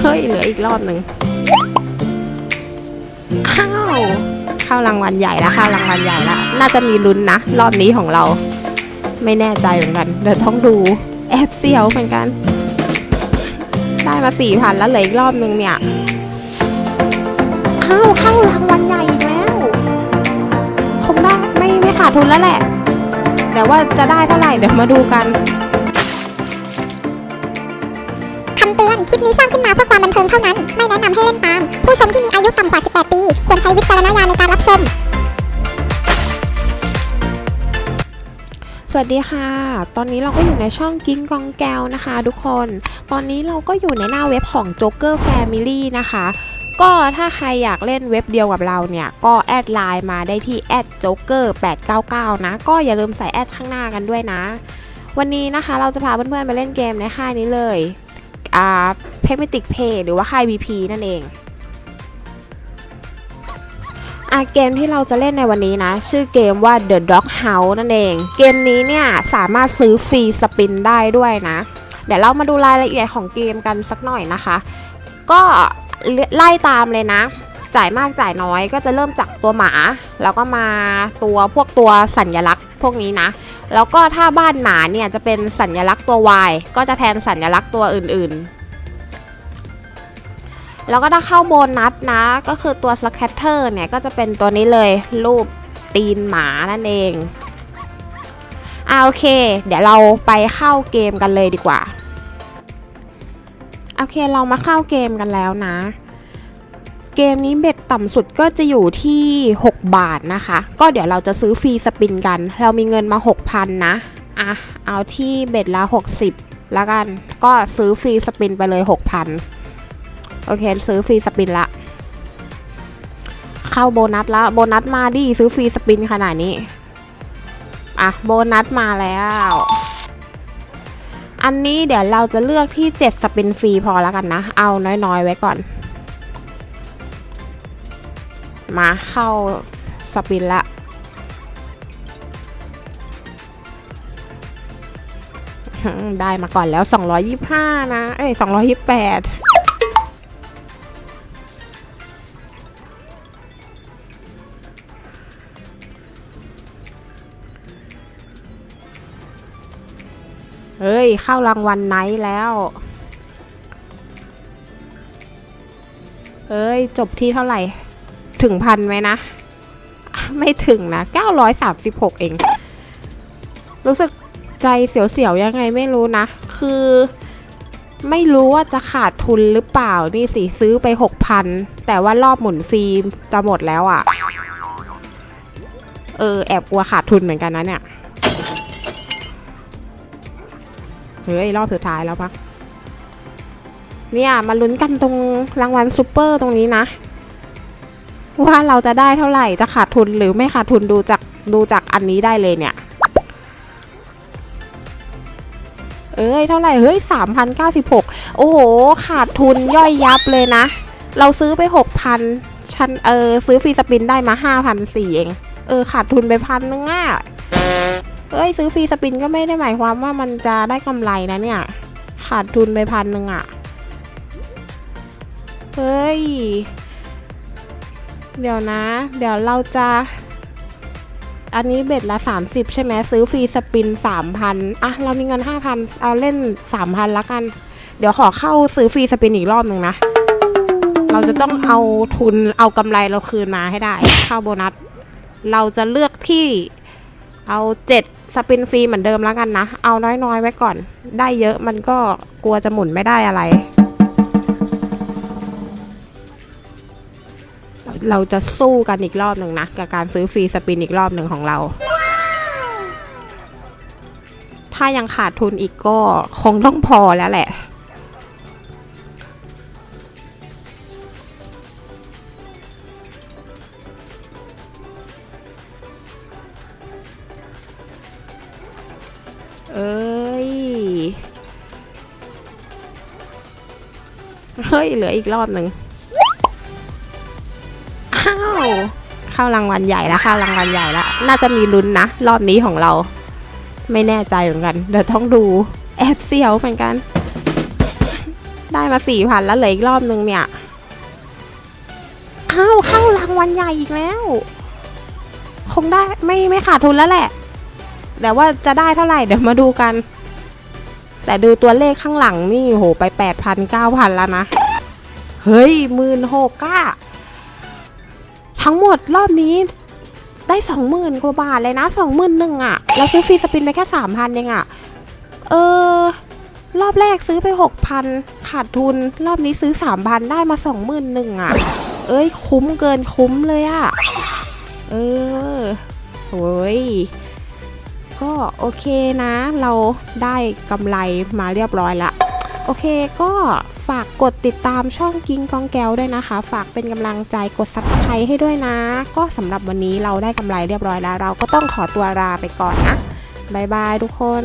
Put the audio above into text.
เฮ้ย เหลืออีกรอบหนึ่งอ้าวเข้ารางวัลใหญ่ละเข้ารางวัลใหญ่ละน่าจะมีลุ้นนะ รอบนี้ของเรา ไม่แน่ใจเหมือนกัน เดี๋ยวต้องดู แอบเสียวเหมือนกัน ได้มาสี่พันแล้วเหลืออีกรอบหนึ่งเนี่ยอ้าวเข้ารางวัลใหญ่อีกแล้ว คงได้ไม่ไม่ขาดทุนแล้วแหละ แต่ว่าจะได้เท่าไหร่เดี๋ยวมาดูกัน คำเตือน คลิปนี้สร้างขึ้นมาเพื่อความบันเทิงเท่านั้น ไม่แนะนำให้เล่นตาม ผู้ชมที่มีอายุต่ำกว่า 18 ปี ควรใช้วิจารณญาณในการรับชม สวัสดีค่ะ ตอนนี้เราก็อยู่ในช่องกิ้งกองแก้วนะคะทุกคน ตอนนี้เราก็อยู่ในหน้าเว็บของ Joker Family นะคะ ก็ถ้าใครอยากเล่นเว็บเดียวกับเราเนี่ย ก็แอดไลน์มาได้ที่ joker 899 นะ ก็อย่าลืมใส่แอดข้างหน้ากันด้วยนะ วันนี้นะคะเราจะพาเพื่อนๆไปเล่นเกมในค่ายนี้เลย อ่า p e m e t i c Pay หรือว่าค่าย BP นั่นเองอะเกมที่เราจะเล่นในวันนี้นะ ชื่อเกมว่า The Dog House นั่นเอง เกมนี้เนี่ยสามารถซื้อฟรีสปินได้ด้วยนะ เดี๋ยวเรามาดูรายละเอียดของเกมกันสักหน่อยนะคะ ก็ไล่ตามเลยนะ จ่ายมากจ่ายน้อยก็จะเริ่มจากตัวหมา แล้วก็มาตัวพวกตัวสัญลักษณ์พวกนี้นะ แล้วก็ถ้าบ้านหมาเนี่ยจะเป็นสัญลักษณ์ตัว Y ก็จะแทนสัญลักษณ์ตัวอื่นๆ แล้วก็ถ้าเข้าโบนัสนะ ก็คือตัวสแคตเตอร์เนี่ยก็จะเป็นตัวนี้เลยรูปตีนหมานั่นเองอ่าโอเค เดี๋ยวเราไปเข้าเกมกันเลยดีกว่า โอเคเรามาเข้าเกมกันแล้วนะ เกมนี้เบ็ด ต่ำสุดก็จะอยู่ที่ 6 บาทนะคะ ก็เดี๋ยวเราจะซื้อฟรีสปินกัน เรามีเงินมา 6,000 นะ อะ เอาที่เบ็ดละ 60 แล้วกัน ก็ซื้อฟรีสปินไปเลย 6,000 โอเค ซื้อฟรีสปินละ เข้าโบนัสละโบนัสมาดิซื้อฟรีสปินขนาดนี้ อะ โบนัสมาแล้วอันนี้เดี๋ยวเราจะเลือกที่ 7 สปินฟรีพอแล้วกันนะ เอาน้อยๆไว้ก่อน มาเข้าสปินละได้มาก่อนแล้ว 225 นะ เอ้ย 228เฮ้ย เข้ารางวัลไนท์แล้ว เอ้ย จบที่เท่าไหร่ ถึงพันไหมนะ ไม่ถึงนะ936 เอง รู้สึกใจเสียวๆยังไงไม่รู้นะ คือไม่รู้ว่าจะขาดทุนหรือเปล่านี่สิซื้อไป 6,000 แต่ว่ารอบหมุนฟรีจะหมดแล้วอะ่ะ เออ แอบกลัวขาดทุนเหมือนกันนะเนี่ย เฮ้ย รอบสุดท้ายแล้วปะเนี่ย มาลุ้นกันตรงรางวัลซูเปอร์ตรงนี้นะ ว่าเราจะได้เท่าไหร่จะขาดทุนหรือไม่ขาดทุนดูจากดูจากอันนี้ได้เลยเนี่ย เอ้ยเท่าไหร่เฮ้ยสามพันเก้าสิบหกโอ้โห ขาดทุนย่อยยับเลยนะ เราซื้อไปหกพันฉันเออซื้อฟรีสปินได้มาห้าพันสี่เอง เออ ขาดทุนไปพันนึงอะเอ้ยซื้อฟรีสปินก็ไม่ได้หมายความว่ามันจะได้กำไรนะเนี่ย ขาดทุนไปพันหนึ่งอะ เฮ้ย เดี๋ยวนะ เดี๋ยวเราจะ อันนี้เบ็ดละ 30 ใช่ไหมซื้อฟรีสปิน 3,000 อะ เรามีเงิน 5,000 เอาเล่น 3,000ละกัน เดี๋ยวขอเข้าซื้อฟรีสปินอีกรอบหนึ่งนะ เราจะต้องเอาทุนเอากำไรเราคืนมาให้ได้ เข้าโบนัส เราจะเลือกที่เอา 7 สปินฟรีเหมือนเดิมแล้วกันนะ เอาน้อยๆไว้ก่อน ได้เยอะมันก็กลัวจะหมุนไม่ได้อะไร เราจะสู้กันอีกรอบหนึ่งนะ กับการซื้อฟรีสปินอีกรอบหนึ่งของเรา ถ้ายังขาดทุนอีกก็คงต้องพอแล้วแหละเอ้ย เฮ้ย เหลืออีกรอบหนึ่ง เข้ารางวัลใหญ่แล้วเข้ารางวัลใหญ่แล้วน่าจะมีลุ้นนะ รอบนี้ของเรา ไม่แน่ใจเหมือนกัน เดี๋ยวต้องดูแอบเสียวเหมือนกัน ได้มาสี่พันแล้วเหลืออีกรอบนึงเนี่ยอ้าวเข้ารางวัลใหญ่อีกแล้ว คงได้ไม่ไม่ขาดทุนแล้วแหละแต่ว่าจะได้เท่าไหร่เดี๋ยวมาดูกัน แต่ดูตัวเลขข้างหลังนี่โหไปแปดพันเก้าพันแล้วนะ เฮ้ยหมื่นหกอะ ทั้งหมดรอบนี้ได้สองหมื่นกว่าบาทเลยนะสองหมื่นหนึ่งอะเราซื้อฟรีสปินไปแค่สามพันเองอะเออ รอบแรกซื้อไปหกพันขาดทุน รอบนี้ซื้อสามพันได้มาสองหมื่นหนึ่งอะเอ้ย คุ้มเกินคุ้มเลยอะ เออโอ้ยก็โอเคนะ เราได้กำไรมาเรียบร้อยละ โอเคก็ฝากกดติดตามช่องกิ้งกองแก้วด้วยนะคะ ฝากเป็นกำลังใจกด subscribe ให้ด้วยนะ ก็สำหรับวันนี้เราได้กำไรเรียบร้อยแล้ว เราก็ต้องขอตัวลาไปก่อนนะบ๊ายบายทุกคน